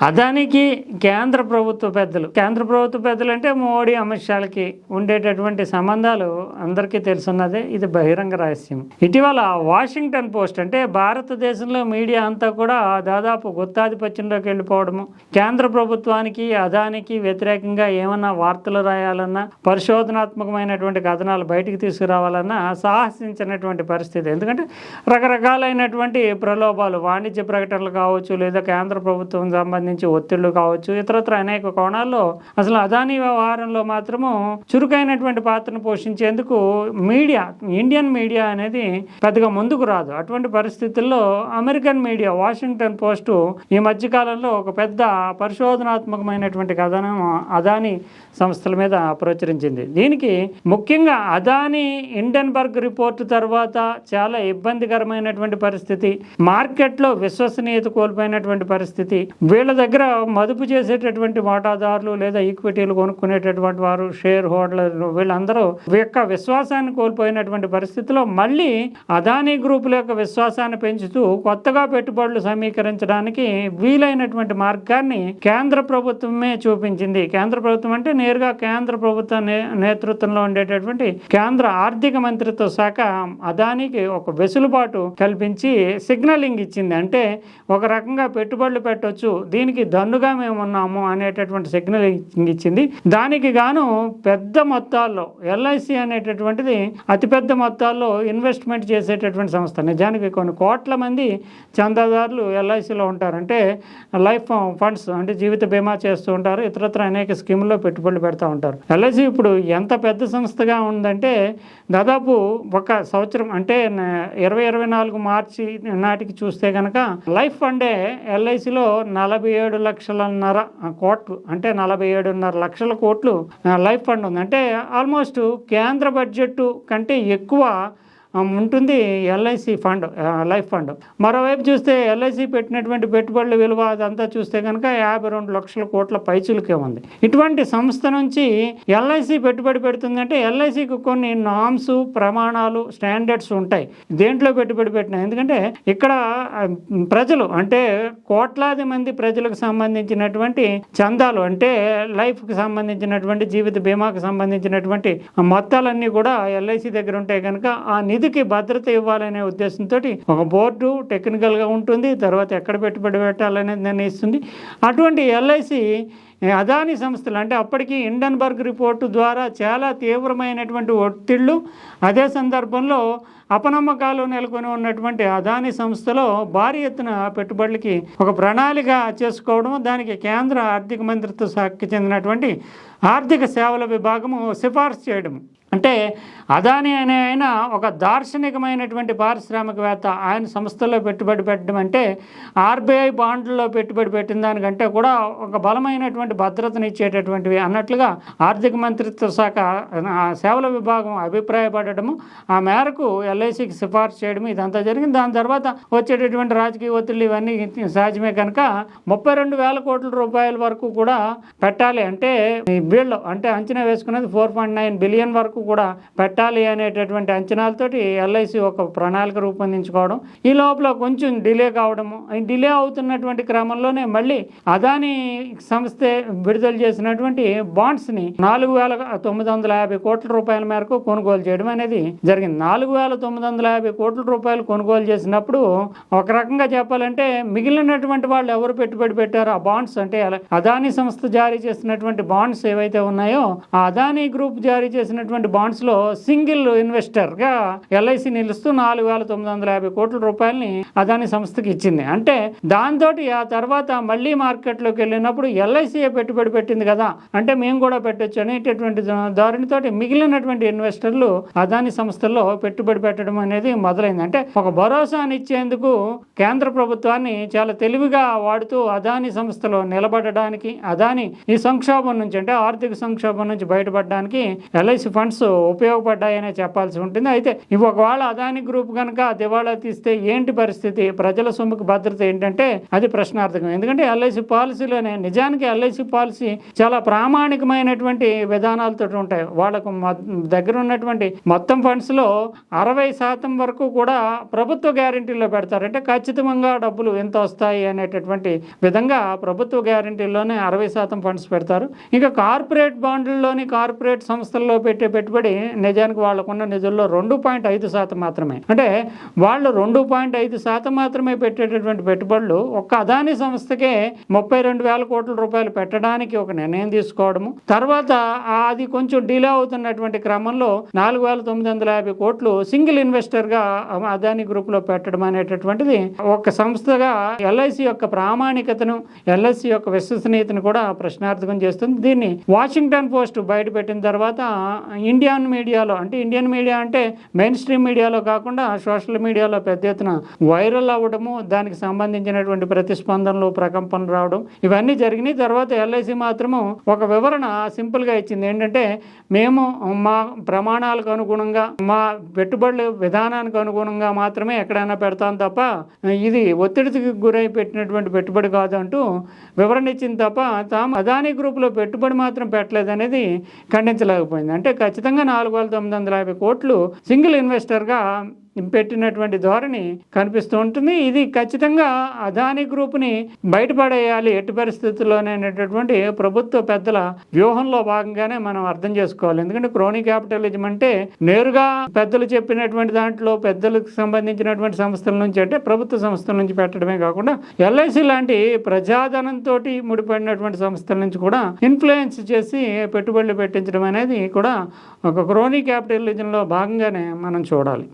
అదానికి కేంద్ర ప్రభుత్వ పెద్దలు. కేంద్ర ప్రభుత్వ పెద్దలు అంటే మోడీ అమిత్ షాలకి ఉండేటటువంటి సంబంధాలు అందరికీ తెలుసున్నదే. ఇది బహిరంగ రహస్యం. ఇటీవల వాషింగ్టన్ పోస్ట్ అంటే భారతదేశంలో మీడియా అంతా కూడా దాదాపు గుత్తాధిపత్యంలోకి వెళ్ళిపోవడము. కేంద్ర ప్రభుత్వానికి అదానికి వ్యతిరేకంగా ఏమన్నా వార్తలు రాయాలన్నా పరిశోధనాత్మకమైనటువంటి కథనాలు బయటికి తీసుకురావాలన్నా సాహసించినటువంటి పరిస్థితి. ఎందుకంటే రకరకాలైనటువంటి ప్రలోభాలు వాణిజ్య ప్రకటనలు కావచ్చు లేదా కేంద్ర ప్రభుత్వం సంబంధించి ఒత్తిళ్ళు కావచ్చు ఇతరత్ర అనేక కోణాల్లో అసలు అదానీ వ్యవహారంలో మాత్రము చురుకైనటువంటి పాత్రను పోషించేందుకు మీడియా ఇండియన్ మీడియా అనేది పెద్దగా ముందుకు రాదు. అటువంటి పరిస్థితుల్లో అమెరికన్ మీడియా వాషింగ్టన్ పోస్టు ఈ మధ్యకాలంలో ఒక పెద్ద పరిశోధనాత్మకమైనటువంటి కథనం అదానీ సంస్థల మీద ప్రచురించింది. దీనికి ముఖ్యంగా అదానీ ఇండెన్బర్గ్ రిపోర్ట్ తర్వాత చాలా ఇబ్బందికరమైనటువంటి పరిస్థితి మార్కెట్లో విశ్వసనీయత కోల్పోయినటువంటి పరిస్థితి వీళ్ళ దగ్గర మదుపు చేసేటటువంటి వాటాదారులు లేదా ఈక్విటీలు కొనుక్కునేటటువంటి వారు షేర్ హోల్డర్లు వీళ్ళందరూ యొక్క విశ్వాసాన్ని కోల్పోయినటువంటి పరిస్థితిలో మళ్ళీ అదానీ గ్రూపుల యొక్క విశ్వాసాన్ని పెంచుతూ కొత్తగా పెట్టుబడులు సమీకరించడానికి వీలైనటువంటి మార్గాన్ని కేంద్ర ప్రభుత్వమే చూపించింది. కేంద్ర ప్రభుత్వం అంటే నేరుగా కేంద్ర ప్రభుత్వ నేతృత్వంలో ఉండేటటువంటి కేంద్ర ఆర్థిక మంత్రిత్వ శాఖ అదానికి ఒక వెసులుబాటు కల్పించి సిగ్నలింగ్ ఇచ్చింది. అంటే ఒక రకంగా పెట్టుబడులు పెట్టవచ్చు దీని దీనికి దన్నుగా మేము ఉన్నాము అనేటటువంటి సిగ్నల్ ఇచ్చింది. దానికి గాను పెద్ద మొత్తాల్లో ఎల్ఐసి అనేటటువంటిది అతిపెద్ద మొత్తాల్లో ఇన్వెస్ట్మెంట్ చేసేటటువంటి సంస్థ. నిజానికి కొన్ని కోట్ల మంది చందాదారులు ఎల్ఐసిలో ఉంటారు అంటే లైఫ్ ఫండ్స్ అంటే జీవిత బీమా చేస్తూ ఉంటారు ఇతరత్ర అనేక స్కీముల్లో పెట్టుబడులు పెడతా ఉంటారు. ఎల్ఐసి ఇప్పుడు ఎంత పెద్ద సంస్థగా ఉందంటే దాదాపు ఒక సంవత్సరం అంటే ఇరవై ఇరవై నాలుగు మార్చి నాటికి చూస్తే కనుక లైఫ్ ఫండే ఎల్ఐసిలో నలభై ఏడు లక్షలన్నర కోట్లు అంటే నలభై ఏడున్నర లక్షల కోట్లు లైఫ్ ఫండ్ ఉంది. అంటే ఆల్మోస్ట్ కేంద్ర బడ్జెట్ కంటే ఎక్కువ ఉంటుంది ఎల్ఐసి ఫండ్ లైఫ్ ఫండ్. మరోవైపు చూస్తే ఎల్ఐసి పెట్టినటువంటి పెట్టుబడుల విలువ అదంతా చూస్తే కనుక యాభై రెండు లక్షల కోట్ల పైచులకే ఉంది. ఇటువంటి సంస్థ నుంచి ఎల్ఐసి పెట్టుబడి పెడుతుందంటే ఎల్ఐసికి కొన్ని నామ్స్ ప్రమాణాలు స్టాండర్డ్స్ ఉంటాయి. దేంట్లో పెట్టుబడి పెట్టినా ఎందుకంటే ఇక్కడ ప్రజలు అంటే కోట్లాది మంది ప్రజలకు సంబంధించినటువంటి చందాలు అంటే లైఫ్కి సంబంధించినటువంటి జీవిత బీమాకి సంబంధించినటువంటి మొత్తాలన్నీ కూడా ఎల్ఐసి దగ్గర ఉంటాయి కనుక ఆ నిధికి భద్రత ఇవ్వాలనే ఉద్దేశంతో ఒక బోర్డు టెక్నికల్గా ఉంటుంది తర్వాత ఎక్కడ పెట్టుబడి పెట్టాలనేది నిర్ణయిస్తుంది. అటువంటి ఎల్ఐసి అదాని సంస్థలు అంటే అప్పటికి ఇండన్బర్గ్ రిపోర్టు ద్వారా చాలా తీవ్రమైనటువంటి ఒత్తిళ్ళు అదే సందర్భంలో అపనమ్మకాలు నెలకొని ఉన్నటువంటి అదాని సంస్థలో భారీ ఎత్తున పెట్టుబడులకి ఒక ప్రణాళిక చేసుకోవడం దానికి కేంద్ర ఆర్థిక మంత్రిత్వ శాఖకి చెందినటువంటి ఆర్థిక సేవల విభాగము సిఫార్సు చేయడం. అంటే అదాని అనే ఆయన ఒక దార్శనికమైనటువంటి పారిశ్రామికవేత్త. ఆయన సంస్థల్లో పెట్టుబడి పెట్టడం అంటే ఆర్బీఐ బాండ్లలో పెట్టుబడి పెట్టిన దానికంటే కూడా ఒక బలమైనటువంటి భద్రతను ఇచ్చేటటువంటివి అన్నట్లుగా ఆర్థిక మంత్రిత్వ శాఖ సేవల విభాగం అభిప్రాయపడము ఆ మేరకు ఎల్ఐసికి సిఫార్సు చేయడం ఇదంతా జరిగింది. దాని తర్వాత వచ్చేటటువంటి రాజకీయ ఒత్తిళ్ళు ఇవన్నీ సహజమే కనుక ముప్పై రెండు వేల కోట్ల రూపాయల వరకు కూడా పెట్టాలి. అంటే ఈ వీళ్ళు అంటే అంచనా వేసుకున్నది ఫోర్ పాయింట్ నైన్ బిలియన్ వరకు కూడా పెట్టాలి అనేటటువంటి అంచనాలతోటి ఎల్ఐసి ఒక ప్రణాళిక రూపొందించుకోవడం. ఈ లోపల కొంచెం డిలే కావడము డిలే అవుతున్నటువంటి క్రమంలోనే మళ్ళీ అదాని సంస్థే విడుదల చేసినటువంటి బాండ్స్ని నాలుగు వేల తొమ్మిది వందల యాభై కోట్ల రూపాయల మేరకు కొనుగోలు చేయడం అనేది జరిగింది. నాలుగు వేల తొమ్మిది వందల యాభై కోట్ల రూపాయలు కొనుగోలు చేసినప్పుడు ఒక రకంగా చెప్పాలంటే మిగిలినటువంటి వాళ్ళు ఎవరు పెట్టుబడి పెట్టారు? ఆ బాండ్స్ అంటే అదానీ అదాని సంస్థ జారీ చేసినటువంటి బాండ్స్ ఏవైతే ఉన్నాయో ఆ అదాని గ్రూప్ జారీ చేసినటువంటి బాండ్స్లో సింగిల్ ఇన్వెస్టర్గా ఎల్ఐసి నిలుస్తూ నాలుగు వేల తొమ్మిది వందల యాభై కోట్ల రూపాయలని అదాని సంస్థకి ఇచ్చింది. అంటే దాంతో ఆ తర్వాత మళ్ళీ మార్కెట్లోకి వెళ్ళినప్పుడు ఎల్ఐసి పెట్టుబడి పెట్టింది కదా. అంటే మేము కూడా పెట్టొచ్చు అనేటటువంటి ధోరణితోటి మిగిలినటువంటి ఇన్వెస్టర్లు అదాని సంస్థల్లో పెట్టుబడి పెట్టడం అనేది మొదలైంది. అంటే ఒక భరోసానిచ్చేందుకు కేంద్ర ప్రభుత్వాన్ని చాలా తెలివిగా వాడుతూ అదాని సంస్థలో నిలబడడానికి అదాని ఈ సంక్షోభం నుంచి అంటే ఆర్థిక సంక్షోభం నుంచి బయటపడడానికి ఎల్ఐసి ఫండ్స్ ఫండ్స్ ఉపయోగపడ్డాయనే చెప్పాల్సి ఉంటుంది. అయితే ఒకవేళ అదాని గ్రూప్ కనుక దివాళా తీస్తే ఏంటి పరిస్థితి? ప్రజల సొమ్ముకు భద్రత ఏంటంటే అది ప్రశ్నార్థకం. ఎందుకంటే ఎల్ఐసి పాలసీలోనే నిజానికి ఎల్ఐసి పాలసీ చాలా ప్రామాణికమైనటువంటి విధానాలతో ఉంటాయి. వాళ్ళకు దగ్గర ఉన్నటువంటి మొత్తం ఫండ్స్లో అరవై శాతం వరకు కూడా ప్రభుత్వ గ్యారంటీలో పెడతారు. అంటే ఖచ్చితంగా డబ్బులు ఎంత వస్తాయి అనేటటువంటి విధంగా ప్రభుత్వ గ్యారంటీలోనే అరవై శాతం ఫండ్స్ పెడతారు. ఇంకా కార్పొరేట్ బాండ్లలోని కార్పొరేట్ సంస్థల్లో పెట్టే పెట్టుబడి నిజానికి వాళ్ళకున్న నిధుల్లో రెండు పాయింట్ ఐదు శాతం మాత్రమే. అంటే వాళ్ళు రెండు పాయింట్ ఐదు శాతం మాత్రమే పెట్టేటటువంటి పెట్టుబడులు ఒక్క అదాని సంస్థకే ముప్పై రెండు వేల కోట్ల రూపాయలు పెట్టడానికి ఒక నిర్ణయం తీసుకోవడము. తర్వాత అది కొంచెం డిలే అవుతున్నటువంటి క్రమంలో నాలుగు వేల తొమ్మిది వందల యాభై కోట్లు సింగిల్ ఇన్వెస్టర్గా అదాని గ్రూప్లో పెట్టడం అనేటటువంటిది ఒక సంస్థగా ఎల్ఐసి యొక్క ప్రామాణికతను ఎల్ఐసి యొక్క విశ్వసనీయతను కూడా ప్రశ్నార్థకం చేస్తుంది. దీన్ని వాషింగ్టన్ పోస్ట్ బయట పెట్టిన తర్వాత ఇండియన్ మీడియాలో అంటే ఇండియన్ మీడియా అంటే మెయిన్ స్ట్రీమ్ మీడియాలో కాకుండా సోషల్ మీడియాలో పెద్ద ఎత్తున వైరల్ అవ్వడము దానికి సంబంధించినటువంటి ప్రతిస్పందనలు ప్రకంపనలు రావడం ఇవన్నీ జరిగినాయి. తర్వాత ఎల్ఐసి మాత్రము ఒక వివరణ సింపుల్గా ఇచ్చింది. ఏంటంటే మేము మా ప్రమాణాలకు అనుగుణంగా మా పెట్టుబడుల విధానానికి అనుగుణంగా మాత్రమే ఎక్కడైనా పెడతాం తప్ప ఇది ఒత్తిడికి గురై పెట్టినటువంటి పెట్టుబడి కాదు అంటూ వివరణ ఇచ్చింది తప్ప తాము అదానీ గ్రూపులో పెట్టుబడి మాత్రం పెట్టలేదు అనేది ఖండించలేకపోయింది. అంటే ఖచ్చితంగా ఖచ్చితంగా నాలుగు వేల తొమ్మిది వందల యాభై కోట్లు సింగిల్ ఇన్వెస్టర్గా పెట్టినటువంటి ధోరణి కనిపిస్తూ ఉంటుంది. ఇది ఖచ్చితంగా అదాని గ్రూప్ని బయటపడేయాలి. ఎట్టి పరిస్థితుల్లోనేటటువంటి ప్రభుత్వ పెద్దల వ్యూహంలో భాగంగానే మనం అర్థం చేసుకోవాలి. ఎందుకంటే క్రోనీ క్యాపిటలిజం అంటే నేరుగా పెద్దలు చెప్పినటువంటి దాంట్లో పెద్దలకు సంబంధించినటువంటి సంస్థల నుంచి అంటే ప్రభుత్వ సంస్థల నుంచి పెట్టడమే కాకుండా ఎల్ఐసి లాంటి ప్రజాధనంతో ముడిపడినటువంటి సంస్థల నుంచి కూడా ఇన్ఫ్లుయెన్స్ చేసి పెట్టుబడులు పెట్టించడం అనేది కూడా ఒక క్రోనీ క్యాపిటలిజంలో భాగంగానే మనం చూడాలి.